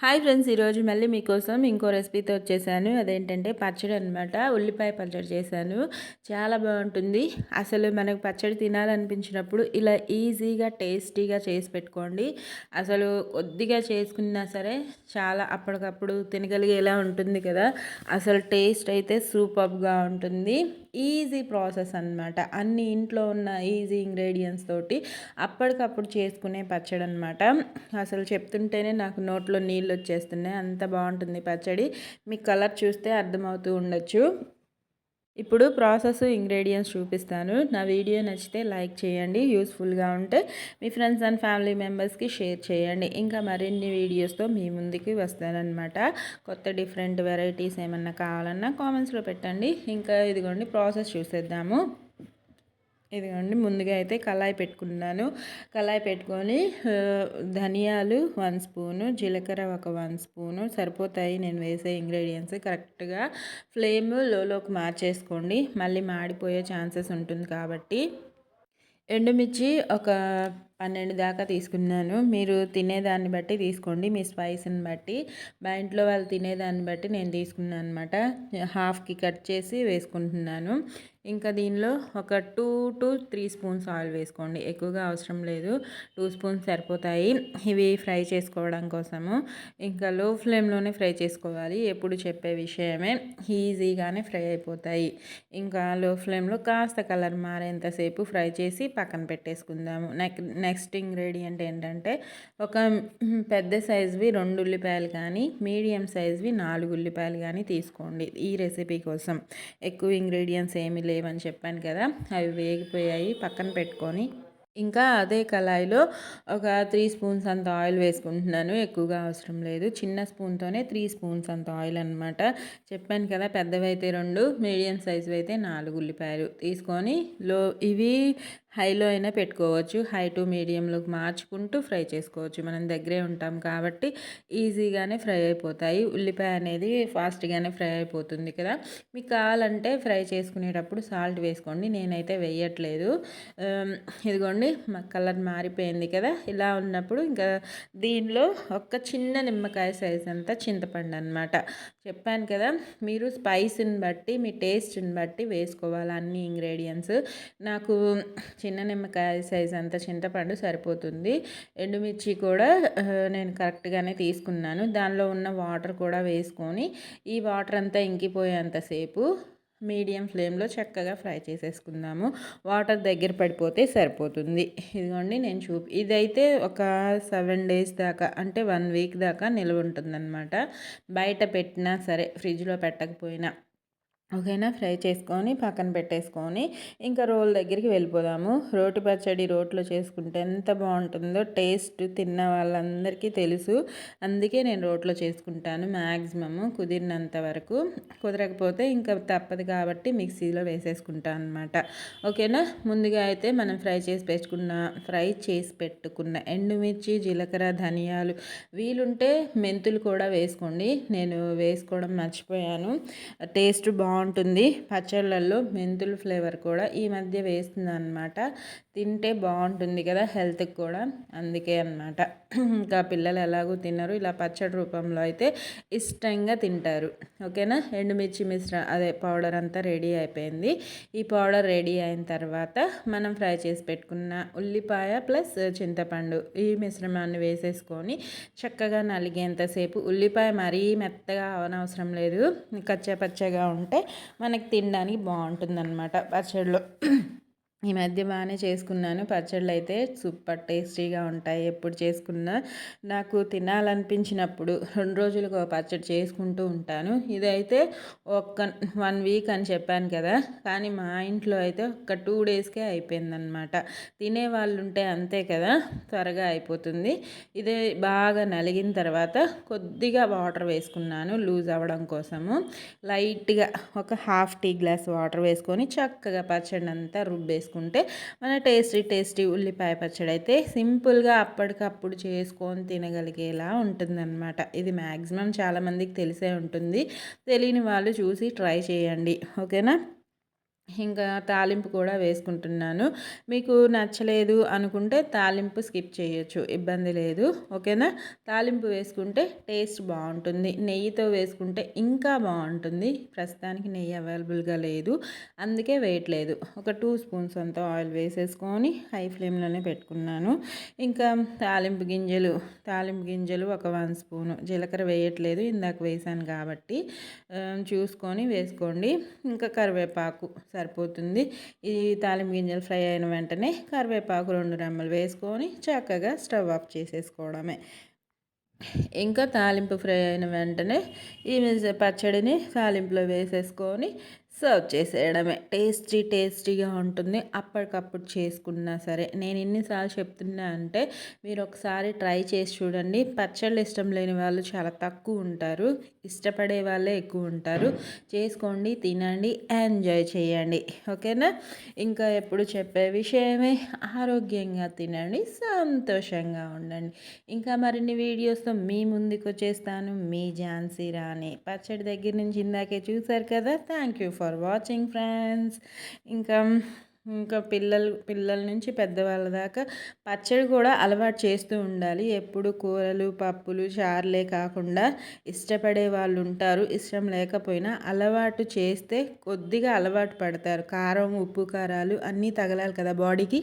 Hi friends ఈరోజు మళ్ళీ మీకోసం ఇంకో రెసిపీతో వచ్చేసాను. అదేంటంటే పచ్చడి అనమాట ఉల్లిపాయ పచ్చడి చేశాను. చాలా బాగుంటుంది. అసలు మనకు పచ్చడి తినాలనిపించినప్పుడు ఇలా ఈజీగా టేస్టీగా చేసి పెట్టుకోండి. అసలు కొద్దిగా చేసుకున్నా సరే చాలా అప్పటికప్పుడు తినగలిగేలా ఉంటుంది కదా. అసలు టేస్ట్ అయితే సూపర్గా ఉంటుంది. ఈజీ ప్రాసెస్ అనమాట అన్ని ఇంట్లో ఉన్న ఈజీ ఇంగ్రీడియంట్స్ తోటి అప్పటికప్పుడు చేసుకునే పచ్చడి అనమాట అసలు చెప్తుంటేనే నాకు నోట్లో నీళ్ళు వచ్చేస్తున్నాయి అంత బాగుంటుంది పచ్చడి. మీ కలర్ చూస్తే అర్థమవుతూ ఉండొచ్చు. ఇప్పుడు ప్రాసెస్ ఇంగ్రీడియంట్స్ చూపిస్తాను. నా వీడియో నచ్చితే లైక్ చేయండి. యూస్ఫుల్గా ఉంటే మీ ఫ్రెండ్స్ అండ్ ఫ్యామిలీ మెంబర్స్కి షేర్ చేయండి. ఇంకా మరిన్ని వీడియోస్తో మీ ముందుకి వస్తానన్నమాట. కొత్త డిఫరెంట్ వెరైటీస్ ఏమన్నా కావాలన్నా కామెంట్స్లో పెట్టండి. ఇంకా ఇదిగోండి ప్రాసెస్ చూసేద్దాము. ఇదిగోండి ముందుగా అయితే కళాయి పెట్టుకున్నాను. కళాయి పెట్టుకొని ధనియాలు వన్ స్పూను జీలకర్ర ఒక వన్ స్పూను సరిపోతాయి నేను వేసే ఇంగ్రీడియంట్స్ కరెక్ట్గా. ఫ్లేమ్ లోలోకి మార్చేసుకోండి మళ్ళీ మాడిపోయే ఛాన్సెస్ ఉంటుంది కాబట్టి. ఎండుమిర్చి ఒక పన్నెండు దాకా తీసుకున్నాను. మీరు తినేదాన్ని బట్టి తీసుకోండి మీ స్పైస్ని బట్టి. మా ఇంట్లో వాళ్ళు తినేదాన్ని బట్టి నేను తీసుకున్నాను అనమాట హాఫ్కి కట్ చేసి వేసుకుంటున్నాను. ఇంకా దీనిలో ఒక two to three spoons oil వేసుకోండి. ఎక్కువగా అవసరం లేదు. టూ స్పూన్స్ సరిపోతాయి. ఇవి ఫ్రై చేసుకోవడం కోసము. ఇంకా లో ఫ్లేమ్లోనే ఫ్రై చేసుకోవాలి. ఎప్పుడు చెప్పే విషయమే. ఈజీగానే ఫ్రై అయిపోతాయి. ఇంకా లో ఫ్లేమ్లో కాస్త కలర్ మారేంతసేపు ఫ్రై చేసి పక్కన పెట్టేసుకుందాము. నెక్ నెక్స్ట్ ఇంగ్రీడియంట్ ఏంటంటే ఒక పెద్ద సైజువి రెండు ఉల్లిపాయలు కానీ మీడియం సైజువి నాలుగు ఉల్లిపాయలు కానీ తీసుకోండి ఈ రెసిపీ కోసం. ఎక్కువ ఇంగ్రీడియంట్స్ ఏమీ వేయమని చెప్పాను కదా అవి వేగిపోయాయి పక్కన పెట్టుకొని. ఇంకా అదే కళాయిలో ఒక త్రీ స్పూన్స్ అంత ఆయిల్ వేసుకుంటున్నాను ఎక్కువగా అవసరం లేదు. చిన్న స్పూన్తోనే త్రీ స్పూన్స్ అంత ఆయిల్ అనమాట చెప్పాను కదా పెద్దవి అయితే రెండు మీడియం సైజు అయితే నాలుగు ఉల్లిపాయలు. తీసుకొని లో ఇవి హైలో అయినా పెట్టుకోవచ్చు. హై టు మీడియంలోకి మార్చుకుంటూ ఫ్రై చేసుకోవచ్చు. మనం దగ్గరే ఉంటాం కాబట్టి ఈజీగానే ఫ్రై అయిపోతాయి. ఉల్లిపాయ అనేది ఫాస్ట్గానే ఫ్రై అయిపోతుంది కదా. మీకు కావాలంటే ఫ్రై చేసుకునేటప్పుడు సాల్ట్ వేసుకోండి. నేనైతే వేయట్లేదు. ఇదిగోండి కలర్ మారిపోయింది కదా. ఇలా ఉన్నప్పుడు ఇంకా దీనిలో ఒక చిన్న నిమ్మకాయ సైజ్ అంతా చింతపండు అనమాట చెప్పాను కదా మీరు స్పైస్ని బట్టి మీ టేస్ట్ని బట్టి వేసుకోవాలి అన్ని ఇంగ్రీడియంట్స్. నాకు చిన్న నిమ్మకాయ సైజ్ అంత చింతపండు సరిపోతుంది. ఎండుమిర్చి కూడా నేను కరెక్ట్గానే తీసుకున్నాను. దానిలో ఉన్న వాటర్ కూడా వేసుకొని ఈ వాటర్ అంతా ఇంకిపోయేంతసేపు మీడియం ఫ్లేమ్లో చక్కగా ఫ్రై చేసేసుకుందాము. వాటర్ దగ్గర పడిపోతే సరిపోతుంది. ఇదిగోండి నేను చూపి ఇదైతే ఒక సెవెన్ డేస్ దాకా అంటే వన్ వీక్ దాకా నిల్వ ఉంటుందన్నమాట. బయట పెట్టినా సరే ఫ్రిడ్జ్లో పెట్టకపోయినా ఓకేనా? ఫ్రై చేసుకొని పక్కన పెట్టేసుకొని ఇంకా రోల్ దగ్గరికి వెళ్ళిపోదాము. రోటి పచ్చడి రోట్లో చేసుకుంటే ఎంత బాగుంటుందో టేస్ట్ తిన్న వాళ్ళందరికీ తెలుసు. అందుకే నేను రోట్లో చేసుకుంటాను మ్యాక్సిమము కుదిరినంత వరకు. కుదరకపోతే ఇంకా తప్పదు కాబట్టి మిక్సీలో వేసేసుకుంటాను అనమాట ఓకేనా? ముందుగా అయితే మనం ఫ్రై చేసి పెట్టుకున్న ఫ్రై చేసి పెట్టుకున్న ఎండుమిర్చి జీలకర్ర ధనియాలు వీలుంటే మెంతులు కూడా వేసుకోండి. నేను వేసుకోవడం మర్చిపోయాను. టేస్ట్ బాగుంది బాగుంటుంది. పచ్చళ్ళల్లో మెంతుల ఫ్లేవర్ కూడా ఈ మధ్య వేస్తుంది అనమాట తింటే బాగుంటుంది కదా హెల్త్కి కూడా. అందుకే అనమాట ఇంకా పిల్లలు ఎలాగో తినరు. ఇలా పచ్చడి రూపంలో అయితే ఇష్టంగా తింటారు. ఓకేనా? ఎండుమిర్చి మిశ్ర అదే పౌడర్ అంతా రెడీ అయిపోయింది. ఈ పౌడర్ రెడీ అయిన తర్వాత మనం ఫ్రై చేసి పెట్టుకున్న ఉల్లిపాయ ప్లస్ చింతపండు ఈ మిశ్రమాన్ని వేసేసుకొని చక్కగా నలిగేంతసేపు ఉల్లిపాయ మరీ మెత్తగా అవనవసరం లేదు. కచ్చా పచ్చగా ఉంటే మనకి తినడానికి బాగుంటుంది అనమాట పచ్చడిలో ఈ మధ్య బాగానే చేసుకున్నాను. పచ్చళ్ళు అయితే సూపర్ టేస్టీగా ఉంటాయి. ఎప్పుడు చేసుకున్నా నాకు తినాలనిపించినప్పుడు రెండు రోజులకు ఒక పచ్చడి చేసుకుంటూ ఉంటాను. ఇదైతే ఒక్క వన్ వీక్ అని చెప్పాను కదా. కానీ మా ఇంట్లో అయితే ఒక టూ డేస్కే అయిపోయిందనమాట తినే వాళ్ళు ఉంటే అంతే కదా త్వరగా అయిపోతుంది. ఇదే బాగా నలిగిన తర్వాత కొద్దిగా వాటర్ వేసుకున్నాను లూజ్ అవ్వడం కోసము. లైట్గా ఒక హాఫ్ టీ గ్లాస్ వాటర్ వేసుకొని చక్కగా పచ్చడి అంతా రుబ్బేసుకున్నాను. చేసుకుంటే మన టేస్టీ టేస్టీ ఉల్లిపాయ పచ్చడి అయితే సింపుల్గా అప్పటికప్పుడు చేసుకొని తినగలిగేలా ఉంటుందన్నమాట. ఇది మ్యాక్సిమం చాలామందికి తెలిసే ఉంటుంది. తెలియని వాళ్ళు చూసి ట్రై చేయండి. ఓకేనా? ఇంకా తాలింపు కూడా వేసుకుంటున్నాను. మీకు నచ్చలేదు అనుకుంటే తాలింపు స్కిప్ చేయొచ్చు ఇబ్బంది లేదు ఓకేనా? తాలింపు వేసుకుంటే టేస్ట్ బాగుంటుంది నెయ్యితో వేసుకుంటే ఇంకా బాగుంటుంది. ప్రస్తుతానికి నెయ్యి అవైలబుల్గా లేదు అందుకే వేయట్లేదు ఒక టూ స్పూన్స్ అంత ఆయిల్ వేసేసుకొని హై ఫ్లేమ్లోనే పెట్టుకున్నాను. ఇంకా తాలింపు గింజలు తాలింపు గింజలు ఒక వన్ స్పూను. జీలకర్ర వేయట్లేదు ఇందాక వేసాను కాబట్టి చూసుకొని వేసుకోండి. ఇంకా కరివేపాకు సరిపోతుంది. ఈ తాలింపు గింజలు ఫ్రై అయిన వెంటనే కరివేపాకు రెండు రెమ్మలు వేసుకొని చక్కగా స్టవ్ ఆఫ్ చేసేసుకోవడమే. ఇంకా తాలింపు ఫ్రై అయిన వెంటనే ఈ పచ్చడిని తాలింపులో వేసేసుకొని సర్వ్ చేసేయడమే. టేస్టీ టేస్టీగా ఉంటుంది. అప్పటికప్పుడు చేసుకున్నా సరే. నేను ఎన్నిసార్లు చెప్తున్నా అంటే మీరు ఒకసారి ట్రై చేసి చూడండి. పచ్చళ్ళు ఇష్టం లేని వాళ్ళు చాలా తక్కువ ఉంటారు. ఇష్టపడే వాళ్ళే ఎక్కువ ఉంటారు. చేసుకోండి తినండి ఎంజాయ్ చేయండి. ఓకేనా? ఇంకా ఎప్పుడు చెప్పే విషయమే ఆరోగ్యంగా తినండి సంతోషంగా ఉండండి. ఇంకా మరిన్ని వీడియోస్తో మీ ముందుకు వచ్చేస్తాను. మీ ఝాన్సీ రాణి. పచ్చడి దగ్గర నుంచి ఇందాకే చూసారు కదా? Thank you for for watching friends. ఇంకా ఇంకా పిల్లలు పిల్లల నుంచి పెద్దవాళ్ళ దాకా పచ్చడి కూడా అలవాటు చేస్తూ ఉండాలి. ఎప్పుడు కూరలు పప్పులు చారులే కాకుండా ఇష్టపడే వాళ్ళు ఉంటారు. ఇష్టం లేకపోయినా అలవాటు చేస్తే కొద్దిగా అలవాటు పడతారు. కారం ఉప్పు కారాలు అన్నీ తగలాలి కదా బాడీకి.